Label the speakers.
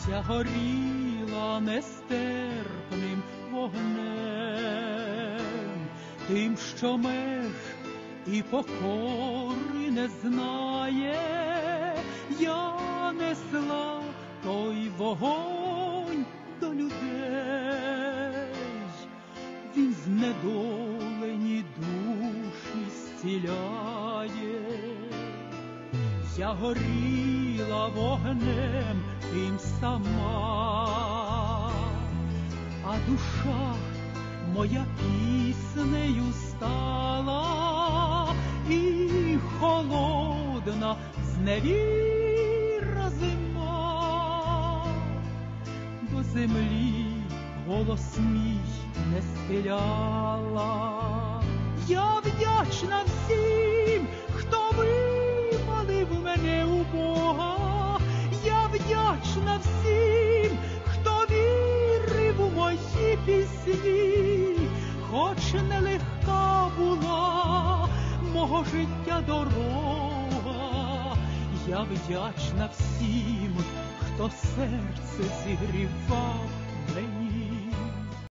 Speaker 1: вся горіла нестерпним вогнем, тим, що меж і покори не знає, я несла той вогонь до людей, він знедолені душі зціляє. Я горіла вогнем душа моя піснею стала і холодна зневіра зима до землі голос мій не схиляла. Я вдячна хоч нелегка була мого життя дорога. Я вдячна всім, хто серце зігрівав мені